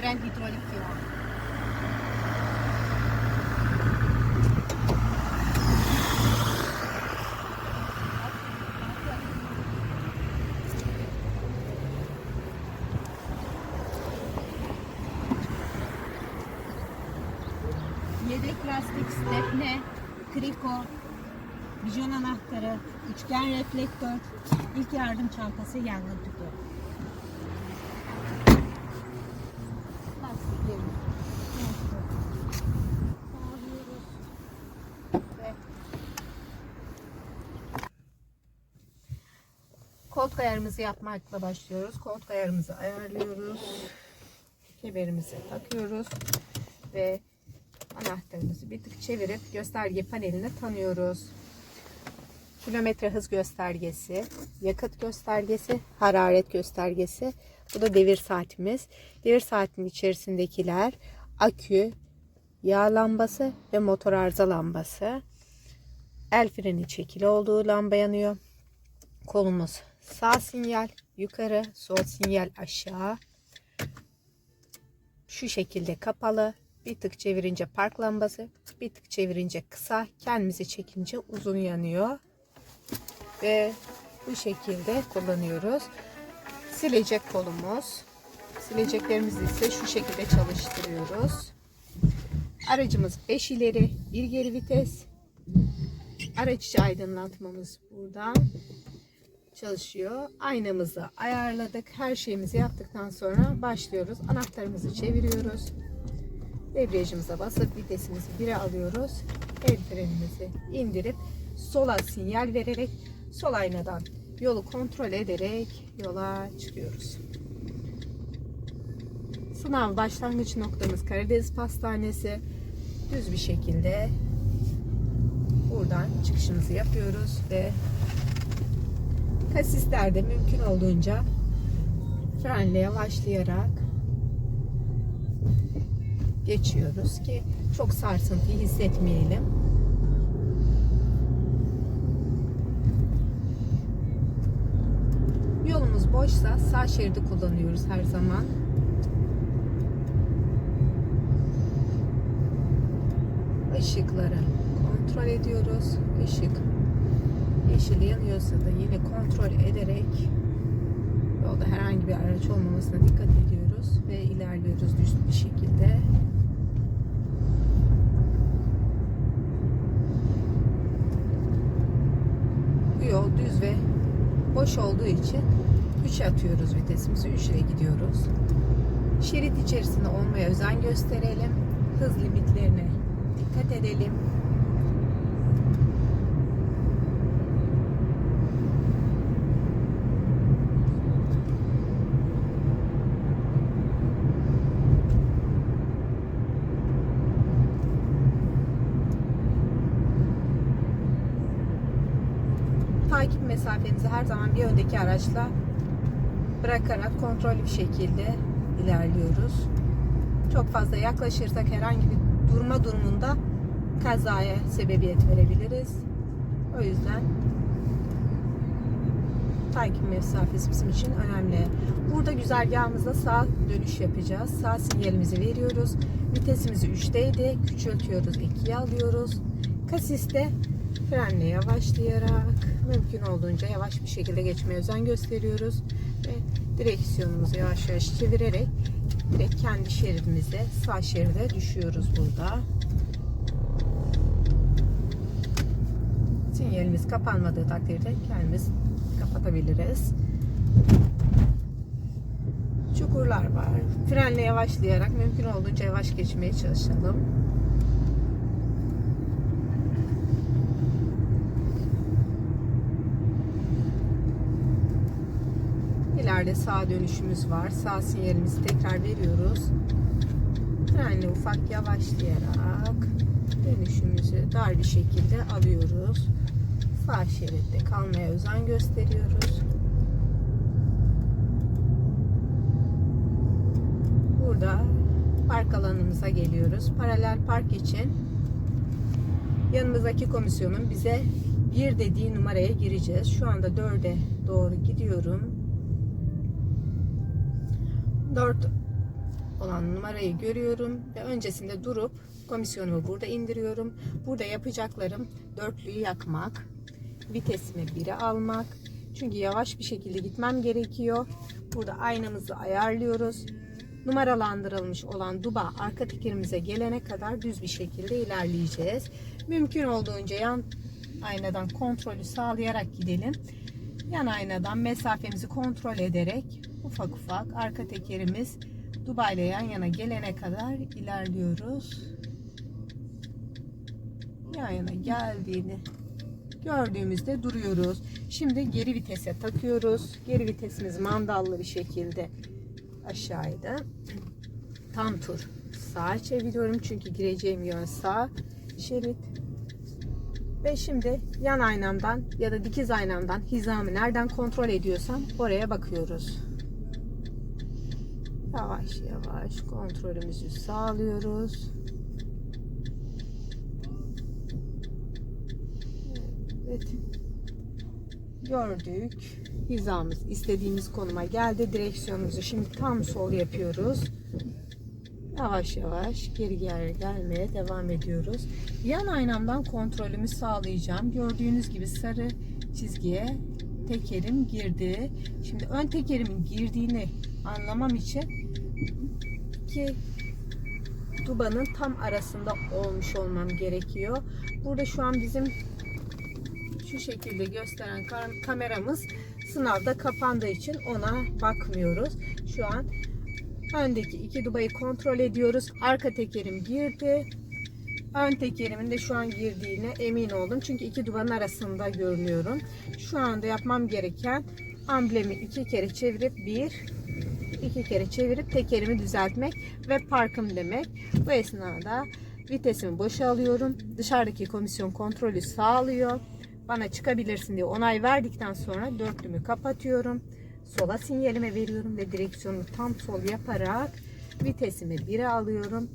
fren hidrolik yağı. Yedek lastik, stepne, kriko, bijon anahtarı, üçgen reflektör, ilk yardım çantası, yangın tüpü. Koltuk ayarımızı yapmakla başlıyoruz. Koltuk ayarımızı ayarlıyoruz. Kemerimizi takıyoruz ve anahtarımızı bir tık çevirip gösterge paneline tanıyoruz. Kilometre hız göstergesi, yakıt göstergesi, hararet göstergesi. Bu da devir saatimiz. Devir saatinin içerisindekiler akü, yağ lambası ve motor arıza lambası. El freni çekili olduğu lamba yanıyor. Kolumuz sağ sinyal yukarı, sol sinyal aşağı. Şu şekilde kapalı. Bir tık çevirince park lambası, bir tık çevirince kısa, kendimizi çekince uzun yanıyor. Ve bu şekilde kullanıyoruz. Silecek kolumuz. Sileceklerimizi ise şu şekilde çalıştırıyoruz. Aracımız 5 ileri, 1 geri vites. Araç aydınlatmamız buradan çalışıyor. Aynamızı ayarladık. Her şeyimizi yaptıktan sonra başlıyoruz. Anahtarımızı çeviriyoruz. Debriyajımıza basıp vitesimizi 1'e alıyoruz. El frenimizi indirip sola sinyal vererek sol aynadan yolu kontrol ederek yola çıkıyoruz. Sınav başlangıç noktamız Karadeniz Pastanesi. Düz bir şekilde buradan çıkışımızı yapıyoruz ve kasislerde mümkün olduğunca frenle yavaşlayarak geçiyoruz ki çok sarsıntıyı hissetmeyelim. Yolumuz boşsa sağ şeridi kullanıyoruz her zaman. Işıkları kontrol ediyoruz. Işık yeşil yanıyorsa da yine kontrol ederek yolda herhangi bir araç olmamasına dikkat ediyoruz ve ilerliyoruz düz bir şekilde. Bu yol düz ve boş olduğu için 3'e atıyoruz vitesimizi. 3 ile gidiyoruz. Şerit içerisinde olmaya özen gösterelim. Hız limitlerine dikkat edelim. takip mesafenizi her zaman bir öndeki araçla bırakarak kontrollü bir şekilde ilerliyoruz. Çok fazla yaklaşırsak herhangi bir durma durumunda kazaya sebebiyet verebiliriz. O yüzden takip mesafesi bizim için önemli. Burada güzergahımızda sağ dönüş yapacağız. Sağ sinyalimizi veriyoruz. Vitesimizi 3'teydi. Küçültüyoruz. 2'ye alıyoruz. Kasiste frenle yavaşlayarak mümkün olduğunca yavaş bir şekilde geçmeye özen gösteriyoruz ve direksiyonumuzu yavaş yavaş çevirerek direkt kendi şeridimize sağ şeride düşüyoruz burada. Sinyalimiz kapanmadığı takdirde kendimiz kapatabiliriz. Çukurlar var. Frenle yavaşlayarak mümkün olduğunca yavaş geçmeye çalışalım. İleride sağ dönüşümüz var. Sağ sinyalimizi tekrar veriyoruz. Frenle ufak yavaşlayarak dönüşümüzü dar bir şekilde alıyoruz. Sağ şeritte kalmaya özen gösteriyoruz. Burada park alanımıza geliyoruz. Paralel park için yanımızdaki komisyonun bize bir dediği numaraya gireceğiz. Şu anda dörde doğru gidiyorum. 4 olan numarayı görüyorum ve öncesinde durup komisyonumu burada indiriyorum. Burada yapacaklarım dörtlüyü yakmak, vitesimi 1'e almak. Çünkü yavaş bir şekilde gitmem gerekiyor. Burada aynamızı ayarlıyoruz. Numaralandırılmış olan duba arka tekerimize gelene kadar düz bir şekilde ilerleyeceğiz. Mümkün olduğunca yan aynadan kontrolü sağlayarak gidelim. Yan aynadan mesafemizi kontrol ederek ufak ufak arka tekerimiz Dubai ile yan yana gelene kadar ilerliyoruz. Yan yana geldiğini gördüğümüzde duruyoruz. Şimdi geri vitese takıyoruz. Geri vitesimiz mandallı bir şekilde aşağıda. Tam tur sağa çeviriyorum çünkü gireceğim yön sağ şerit. Ve şimdi yan aynamdan ya da dikiz aynamdan hizamı nereden kontrol ediyorsam oraya bakıyoruz. Yavaş yavaş kontrolümüzü sağlıyoruz. Evet. Gördük. Hizamız istediğimiz konuma geldi. Direksiyonumuzu şimdi tam sol yapıyoruz. Yavaş yavaş geri gel gelmeye devam ediyoruz. Yan aynamdan kontrolümü sağlayacağım. Gördüğünüz gibi sarı çizgiye tekerim girdi. Şimdi ön tekerimin girdiğini anlamam için ki dubanın tam arasında olmuş olmam gerekiyor. Burada şu an bizim şu şekilde gösteren kam- kameramız sınavda kapandığı için ona bakmıyoruz. Şu an öndeki iki dubayı kontrol ediyoruz. Arka tekerim girdi. Ön tekerimin de şu an girdiğine emin oldum. Çünkü iki dubanın arasında görünüyorum. Şu anda yapmam gereken amblemi iki kere çevirip bir iki kere çevirip tekerimi düzeltmek ve parkım demek. Bu esnada vitesimi boşa alıyorum. Dışarıdaki komisyon kontrolü sağlıyor. Bana çıkabilirsin diye onay verdikten sonra dörtlümü kapatıyorum. Sola sinyalime veriyorum ve direksiyonu tam sol yaparak vitesimi 1'e alıyorum.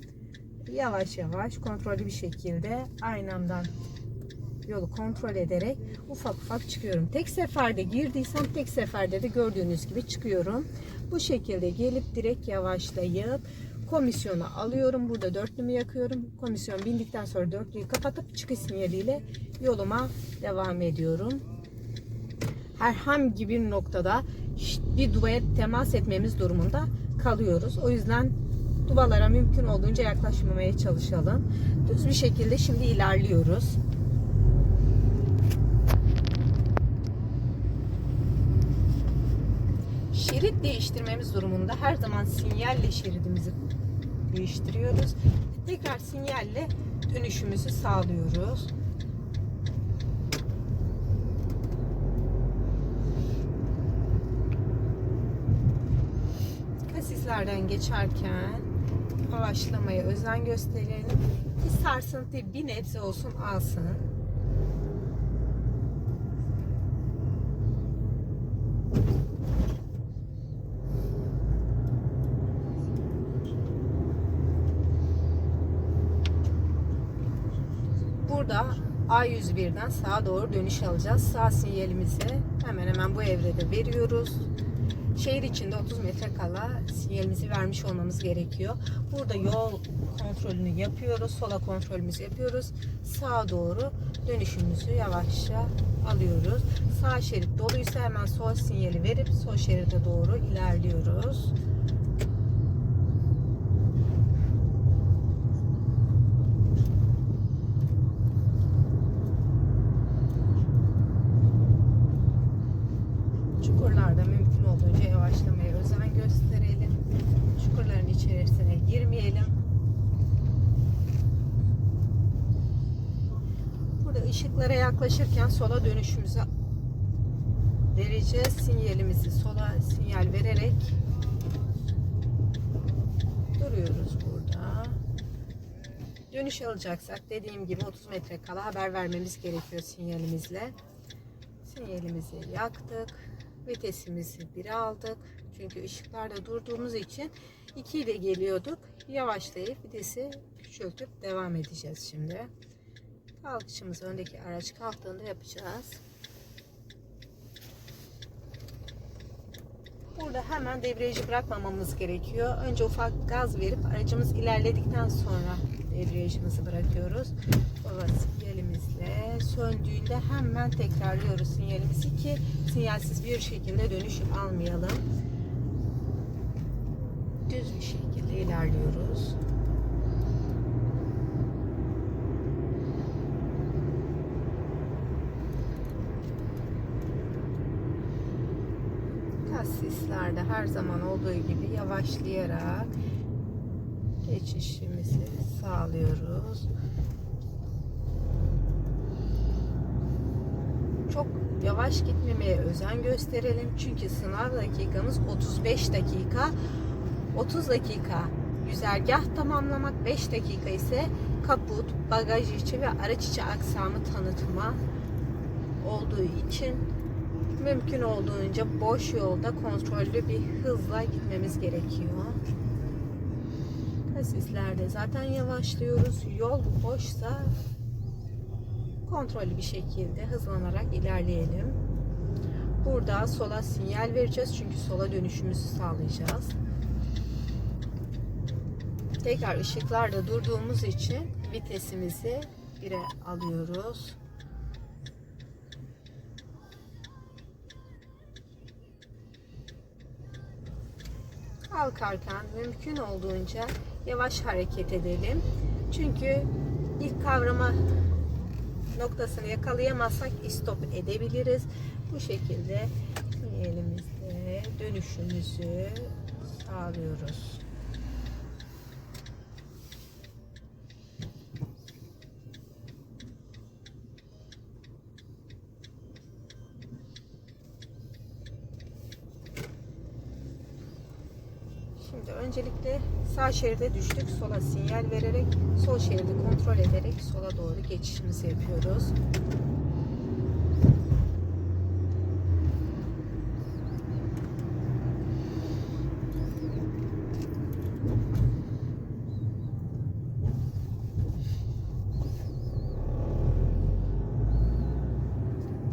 Yavaş yavaş kontrollü bir şekilde aynamdan yolu kontrol ederek ufak ufak çıkıyorum. Tek seferde girdiysem tek seferde de gördüğünüz gibi çıkıyorum. Bu şekilde gelip direkt yavaşlayıp komisyonu alıyorum. Burada dörtlümü yakıyorum. Komisyon bindikten sonra dörtlüyü kapatıp çıkış sinyaliyle yoluma devam ediyorum. Herhangi bir noktada bir duvaya temas etmemiz durumunda kalıyoruz. O yüzden duvalara mümkün olduğunca yaklaşmamaya çalışalım. Düz bir şekilde şimdi ilerliyoruz. Şerit değiştirmemiz durumunda her zaman sinyalle şeridimizi değiştiriyoruz. Tekrar sinyalle dönüşümüzü sağlıyoruz. Kasislerden geçerken yavaşlamaya özen gösterelim. Ki sarsıntı bir nebze olsun alsın. Burada A101'den sağa doğru dönüş alacağız. Sağ sinyalimizi hemen hemen bu evrede veriyoruz. Şehir içinde 30 metre kala sinyalimizi vermiş olmamız gerekiyor. Burada yol kontrolünü yapıyoruz. Sola kontrolümüzü yapıyoruz. Sağa doğru dönüşümüzü yavaşça alıyoruz. Sağ şerit doluysa hemen sol sinyali verip sol şeride doğru ilerliyoruz. Çukurlarda mümkün olduğunca yavaşlamaya özen gösterelim. Çukurların içerisine girmeyelim. Burada ışıklara yaklaşırken sola dönüşümüzü vereceğiz. Sinyalimizi sola sinyal vererek duruyoruz burada. Dönüş alacaksak dediğim gibi 30 metre kala haber vermemiz gerekiyor sinyalimizle. Sinyalimizi yaktık. Vitesimizi 1'e aldık. Çünkü ışıklarda durduğumuz için 2 ile geliyorduk. Yavaşlayıp vitesi küçültüp devam edeceğiz şimdi. Kalkışımızı öndeki araç kalktığında yapacağız. Burada hemen debriyajı bırakmamamız gerekiyor. Önce ufak gaz verip aracımız ilerledikten sonra debriyajımızı bırakıyoruz. Baba sinyalimizle söndüğünde hemen tekrarlıyoruz sinyalimizi ki sinyalsiz bir şekilde dönüş almayalım. Düz bir şekilde ilerliyoruz. Tasislerde her zaman olduğu gibi yavaşlayarak geçişimizi sağlıyoruz. Çok yavaş gitmemeye özen gösterelim. Çünkü sınav dakikamız 35 dakika. 30 dakika güzergah tamamlamak, 5 dakika ise kaput, bagaj içi ve araç içi aksamı tanıtma olduğu için mümkün olduğunca boş yolda kontrollü bir hızla gitmemiz gerekiyor. Tesislerde zaten yavaşlıyoruz. Yol boşsa kontrollü bir şekilde hızlanarak ilerleyelim. Burada sola sinyal vereceğiz çünkü sola dönüşümüzü sağlayacağız. Tekrar ışıklarda durduğumuz için vitesimizi 1'e alıyoruz. Kalkarken mümkün olduğunca yavaş hareket edelim. Çünkü ilk kavrama noktasını yakalayamazsak istop edebiliriz. Bu şekilde elimizde dönüşümüzü sağlıyoruz. Şimdi öncelikle şeride düştük. Sola sinyal vererek sol şeridi kontrol ederek sola doğru geçişimizi yapıyoruz.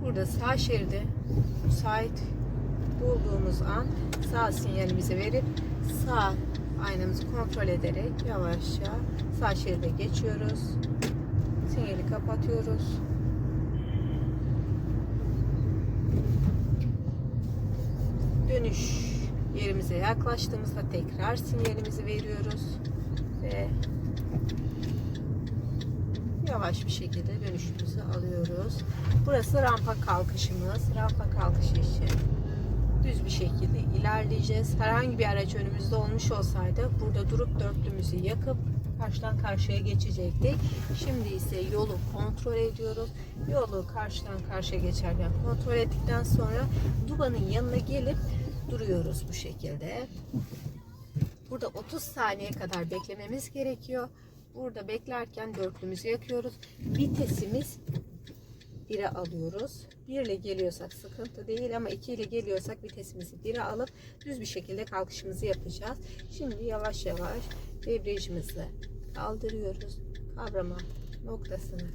Burada sağ şeridi müsait bulduğumuz an sağ sinyalimizi verip sağ aynamızı kontrol ederek yavaşça sağ şeride geçiyoruz. Sinyali kapatıyoruz. Dönüş yerimize yaklaştığımızda tekrar sinyalimizi veriyoruz ve yavaş bir şekilde dönüşümüzü alıyoruz. Burası rampa kalkışımız. Rampa kalkışı için düz bir şekilde ilerleyeceğiz. Herhangi bir araç önümüzde olmuş olsaydı burada durup dörtlümüzü yakıp karşıdan karşıya geçecektik. Şimdi ise yolu kontrol ediyoruz. Yolu karşıdan karşıya geçerken kontrol ettikten sonra dubanın yanına gelip duruyoruz bu şekilde. Burada 30 saniye kadar beklememiz gerekiyor. Burada beklerken dörtlümüzü yakıyoruz. Vitesimiz 1'e alıyoruz. 1 ile geliyorsak sıkıntı değil ama 2 ile geliyorsak vitesimizi 1'e alıp düz bir şekilde kalkışımızı yapacağız. Şimdi yavaş yavaş debriyajımızı kaldırıyoruz. Kavrama noktasını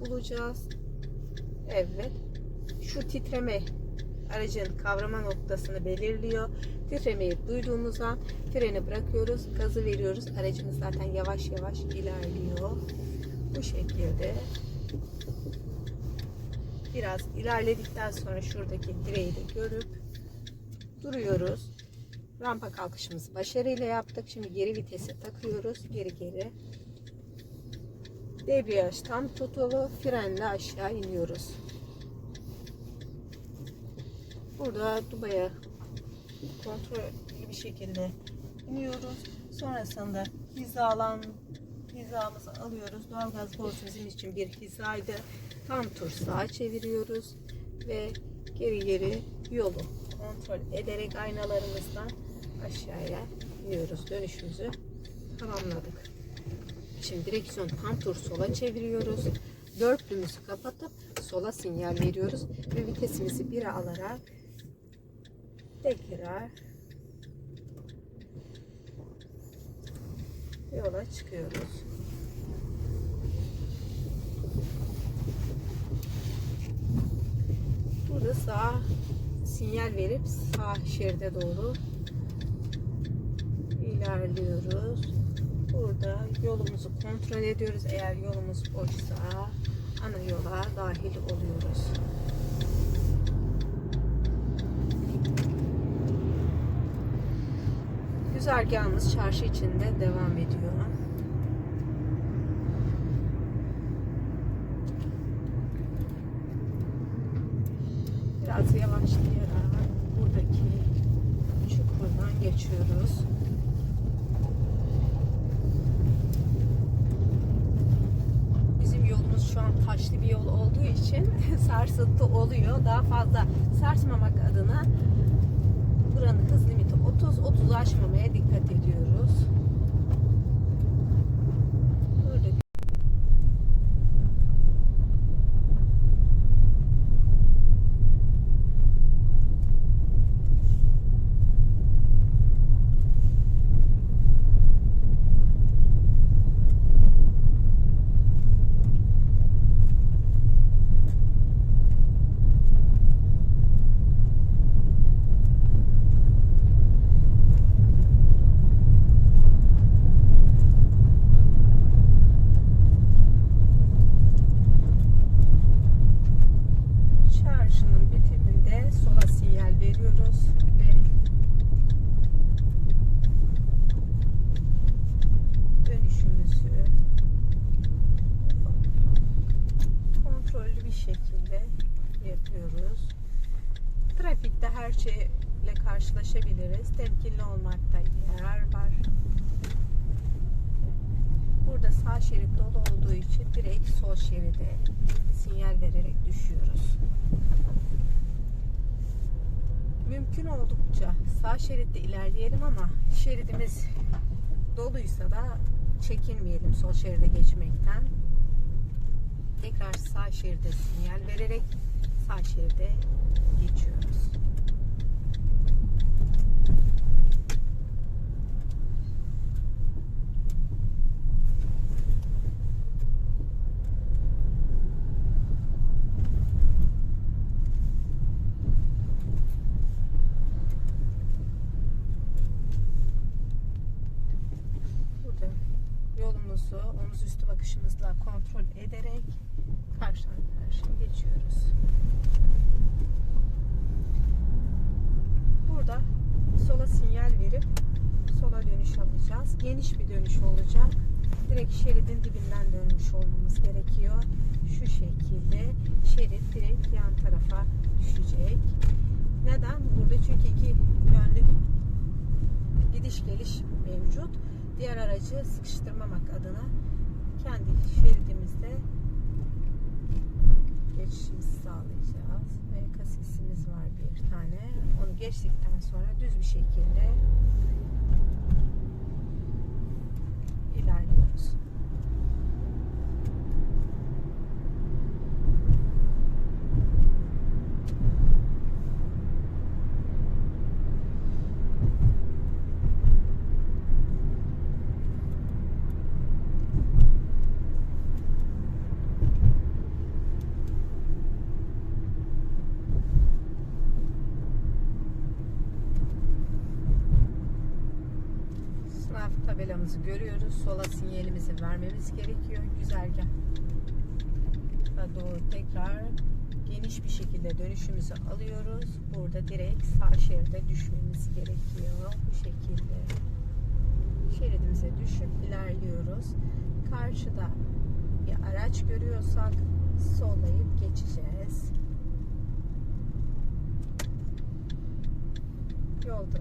bulacağız. Evet. Şu titreme aracın kavrama noktasını belirliyor. Titremeyi duyduğumuz an freni bırakıyoruz, gazı veriyoruz. Aracımız zaten yavaş yavaş ilerliyor. Bu şekilde biraz ilerledikten sonra şuradaki direği de görüp duruyoruz. Rampa kalkışımızı başarıyla yaptık. Şimdi geri vitese takıyoruz. Geri geri. Debriyaj tam tutulu. Frenle aşağı iniyoruz. Burada dubaya kontrollü bir şekilde iniyoruz. Sonrasında hizalan hizamızı alıyoruz. Doğalgaz bizim için bir hizaydı. Tam tur sağa çeviriyoruz ve geri geri yolu kontrol ederek aynalarımızdan aşağıya iniyoruz. Dönüşümüzü tamamladık. Şimdi direksiyon tam tur sola çeviriyoruz. Dörtlümüzü kapatıp sola sinyal veriyoruz ve vitesimizi 1'e alarak tekrar yola çıkıyoruz. Burada sağ sinyal verip sağ şeride doğru ilerliyoruz. Burada yolumuzu kontrol ediyoruz. Eğer yolumuz boşsa ana yola dahil oluyoruz. Güzergahımız çarşı içinde devam ediyor. Biraz yavaşlayarak buradaki çukurdan geçiyoruz. Bizim yolumuz şu an taşlı bir yol olduğu için sarsıntı oluyor. Daha fazla sarsmamak adına buranın hız limiti 30. 30'u aşmamaya dikkat ediyoruz. Böyle Çarşının bitiminde sola sinyal veriyoruz ve dönüşümüzü kontrollü bir şekilde yapıyoruz. Trafikte her şeyle karşılaşabiliriz. Temkinli olmakta yarar var. Burada sağ şerit dolu olduğu için direkt sol şeride sinyal vererek düşüyoruz. Mümkün oldukça sağ şeritte ilerleyelim ama şeridimiz doluysa da çekinmeyelim sol şeride geçmekten. Tekrar sağ şeride sinyal vererek sağ şeride geçiyoruz. Burada yolumuzu omuz üstü bakışımızla ederek karşıdan karşıya geçiyoruz. Burada sola sinyal verip sola dönüş alacağız. Geniş bir dönüş olacak. Direkt şeridin dibinden dönmüş olmamız gerekiyor. Şu şekilde şerit direkt yan tarafa düşecek. Neden? Burada çünkü iki yönlü gidiş geliş mevcut. Diğer aracı sıkıştırmamak adına kendi şeridimizde geçişimizi sağlayacağız. Ve kasisimiz var bir tane. Onu geçtikten sonra düz bir şekilde ilerliyoruz. Sınav tabelamızı görüyoruz. Sola sinyalimizi vermemiz gerekiyor. Güzergah doğru tekrar geniş bir şekilde dönüşümüzü alıyoruz. Burada direkt sağ şeride düşmemiz gerekiyor. Bu şekilde şeridimize düşüp ilerliyoruz. Karşıda bir araç görüyorsak sollayıp geçeceğiz. Yolda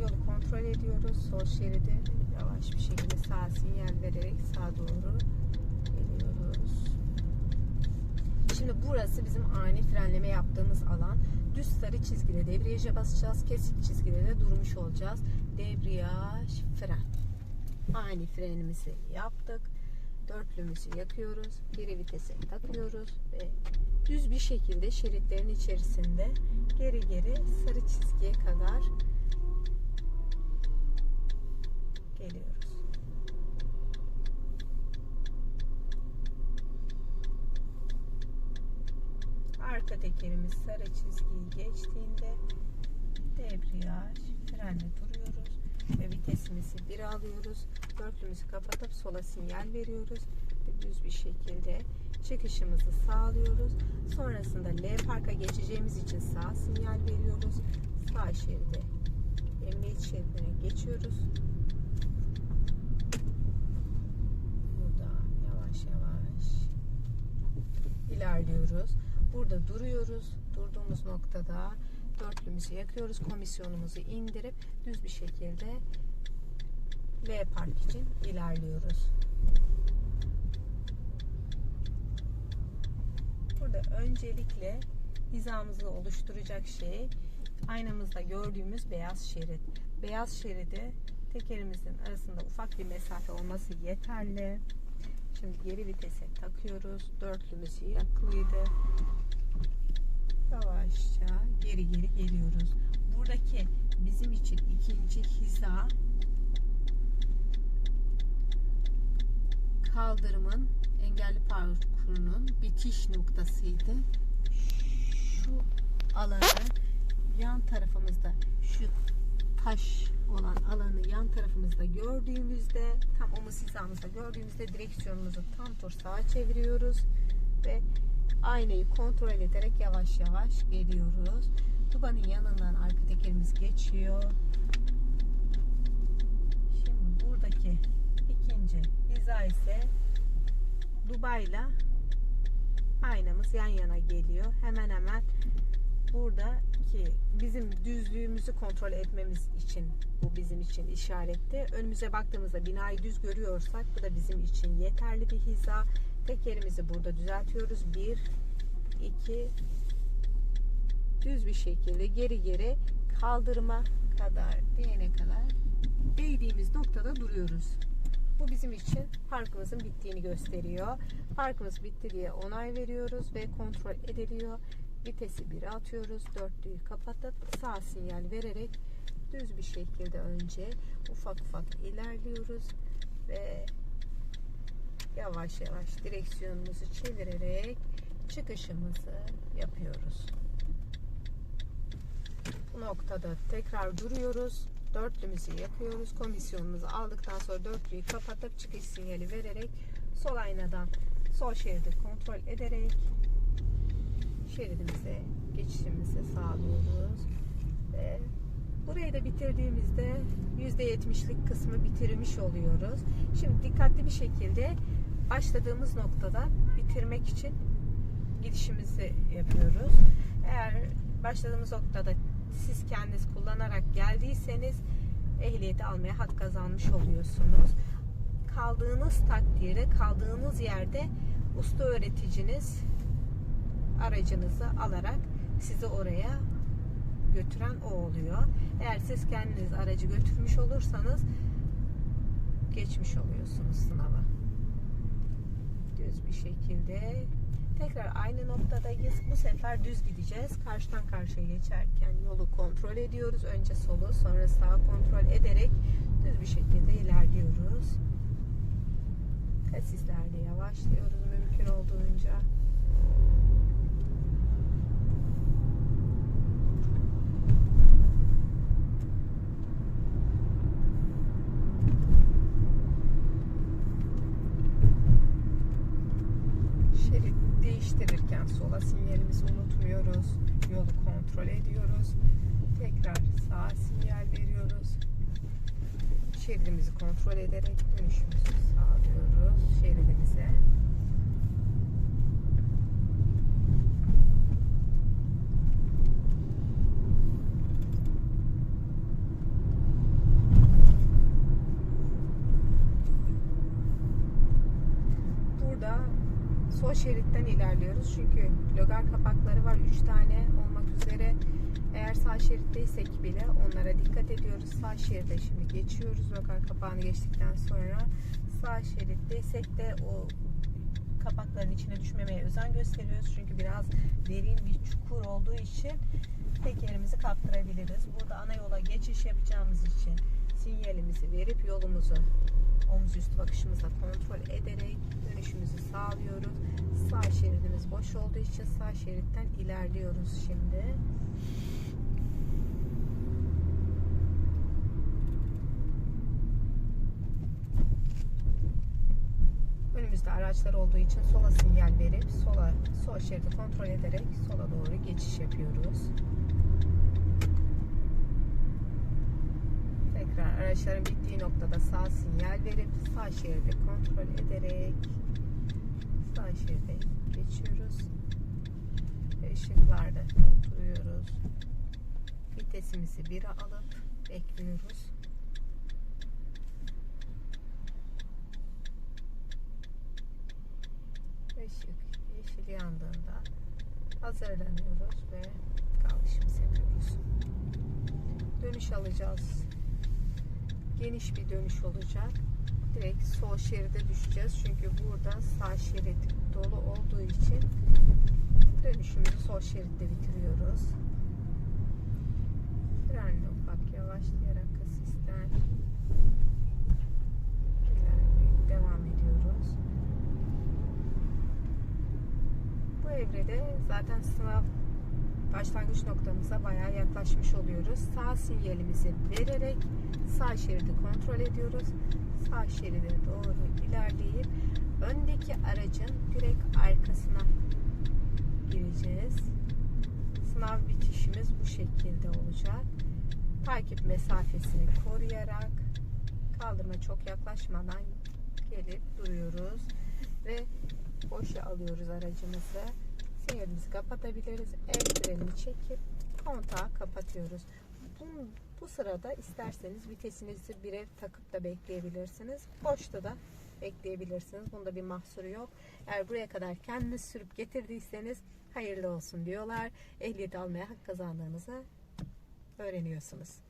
yolu kontrol ediyoruz. Sol şeridi yavaş bir şekilde sağ sinyal vererek sağa doğru geliyoruz. Şimdi burası bizim ani frenleme yaptığımız alan. Düz sarı çizgide debriyaja basacağız. Kesik çizgide de durmuş olacağız. Debriyaj, fren. Ani frenimizi yaptık. Dörtlümüzü yakıyoruz. Geri vitese takıyoruz ve düz bir şekilde şeritlerin içerisinde geri geri sarı çizgiye kadar geliyoruz. Arka tekerimiz sarı çizgiyi geçtiğinde debriyaj, frenle duruyoruz ve vitesimizi 1'e alıyoruz. Dörtlümüzü kapatıp sola sinyal veriyoruz. Ve düz bir şekilde çıkışımızı sağlıyoruz. Sonrasında L parka geçeceğimiz için sağ sinyal veriyoruz. Sağ şeride emniyet şeridine geçiyoruz. Burada yavaş yavaş ilerliyoruz. Burada duruyoruz. Durduğumuz noktada dörtlümüzü yakıyoruz. Komisyonumuzu indirip düz bir şekilde L park için ilerliyoruz. Burada öncelikle hizamızı oluşturacak şey aynamızda gördüğümüz beyaz şerit. Beyaz şeridi tekerimizin arasında ufak bir mesafe olması yeterli. Şimdi geri vitese takıyoruz. Dörtlümüz yaklıydı. Yavaşça geri geri geliyoruz. Buradaki bizim için ikinci hiza kaldırımın engelli parkurunun bitiş noktasıydı. Şu alanı yan tarafımızda şu taş olan alanı yan tarafımızda gördüğümüzde tam omuz hizamızda gördüğümüzde direksiyonumuzu tam tur sağa çeviriyoruz ve aynayı kontrol ederek yavaş yavaş geliyoruz. Dubanın yanından arka tekerimiz geçiyor. Şimdi buradaki ikinci hiza ise Dubai'la aynamız yan yana geliyor. Hemen hemen buradaki bizim düzlüğümüzü kontrol etmemiz için bu bizim için işaretti. Önümüze baktığımızda binayı düz görüyorsak bu da bizim için yeterli bir hiza. Tekerimizi burada düzeltiyoruz. Bir, iki, düz bir şekilde geri geri kaldırma kadar diyene kadar değdiğimiz noktada duruyoruz. Bu bizim için parkımızın bittiğini gösteriyor. Parkımız bitti diye onay veriyoruz ve kontrol ediliyor. Vitesi 1'e atıyoruz. Dörtlüyü kapatıp sağ sinyal vererek düz bir şekilde önce ufak ufak ilerliyoruz ve yavaş yavaş direksiyonumuzu çevirerek çıkışımızı yapıyoruz. Bu noktada tekrar duruyoruz. Dörtlümüzü yakıyoruz. Komisyonumuzu aldıktan sonra dörtlüyü kapatıp çıkış sinyali vererek sol aynadan sol şeridi kontrol ederek şeridimize geçişimizi sağlıyoruz. Ve burayı da bitirdiğimizde %70'lik kısmı bitirmiş oluyoruz. Şimdi dikkatli bir şekilde başladığımız noktada bitirmek için gidişimizi yapıyoruz. Eğer başladığımız noktada siz kendiniz kullanarak geldiyseniz ehliyeti almaya hak kazanmış oluyorsunuz. Kaldığınız takdirde, kaldığınız yerde usta öğreticiniz aracınızı alarak sizi oraya götüren o oluyor. Eğer siz kendiniz aracı götürmüş olursanız geçmiş oluyorsunuz sınava. Düz bir şekilde tekrar aynı noktadayız. Bu sefer düz gideceğiz. Karşıdan karşıya geçerken yolu kontrol ediyoruz. Önce solu sonra sağı kontrol ederek düz bir şekilde ilerliyoruz. Kasislerle yavaşlıyoruz mümkün olduğunca. Şerit değiştirirken sola sinyalimizi unutmuyoruz. Yolu kontrol ediyoruz. Tekrar sağa sinyal veriyoruz. Şeridimizi kontrol ederek dönüşümüzü sağlıyoruz şeridimize. Burada sol şeritten ilerliyoruz. Çünkü logar kapakları var. 3 tane olmak üzere. Eğer sağ şeritteysek bile onlara dikkat ediyoruz. Sağ şeride şimdi geçiyoruz. Logar kapağını geçtikten sonra sağ şeritteysek de o kapakların içine düşmemeye özen gösteriyoruz. Çünkü biraz derin bir çukur olduğu için tekerimizi kaptırabiliriz. Burada ana yola geçiş yapacağımız için sinyalimizi verip yolumuzu omuz üstü bakışımızla kontrol ederek dönüşümüzü sağlıyoruz. Sağ şeridimiz boş olduğu için sağ şeritten ilerliyoruz şimdi. Önümüzde araçlar olduğu için sola sinyal verip sola sol şeridi kontrol ederek sola doğru geçiş yapıyoruz. Tekrar araçların bittiği noktada sağ sinyal sağ şeridi kontrol ederek sağ şeride geçiyoruz. Ve ışıklarda duruyoruz. Vitesimizi 1'e alıp bekliyoruz. Işık yeşil yandığında hazırlanıyoruz ve kalkışımızı yapıyoruz. Dönüş alacağız. Geniş bir dönüş olacak. Direkt sol şeride düşeceğiz. Çünkü burada sağ şerit dolu olduğu için dönüşümüzü sol şeritte bitiriyoruz. Frenle ufak yavaşlayarak asisten ilerleyip devam ediyoruz. Bu evrede zaten sınav başlangıç noktamıza bayağı yaklaşmış oluyoruz. Sağ sinyalimizi vererek sağ şeridi kontrol ediyoruz. Sağ şeride doğru ilerleyip öndeki aracın direkt arkasına gireceğiz. Sınav bitişimiz bu şekilde olacak. Takip mesafesini koruyarak kaldırma çok yaklaşmadan gelip duruyoruz ve boşa alıyoruz aracımızı. Sinyalimizi kapatabiliriz. El frenini çekip kontağı kapatıyoruz. Bu, bu sırada isterseniz vitesinizi bire takıp da bekleyebilirsiniz. Boşta da bekleyebilirsiniz. Bunda bir mahsuru yok. Eğer buraya kadar kendiniz sürüp getirdiyseniz hayırlı olsun diyorlar. Ehliyet almaya hak kazandığınızı öğreniyorsunuz.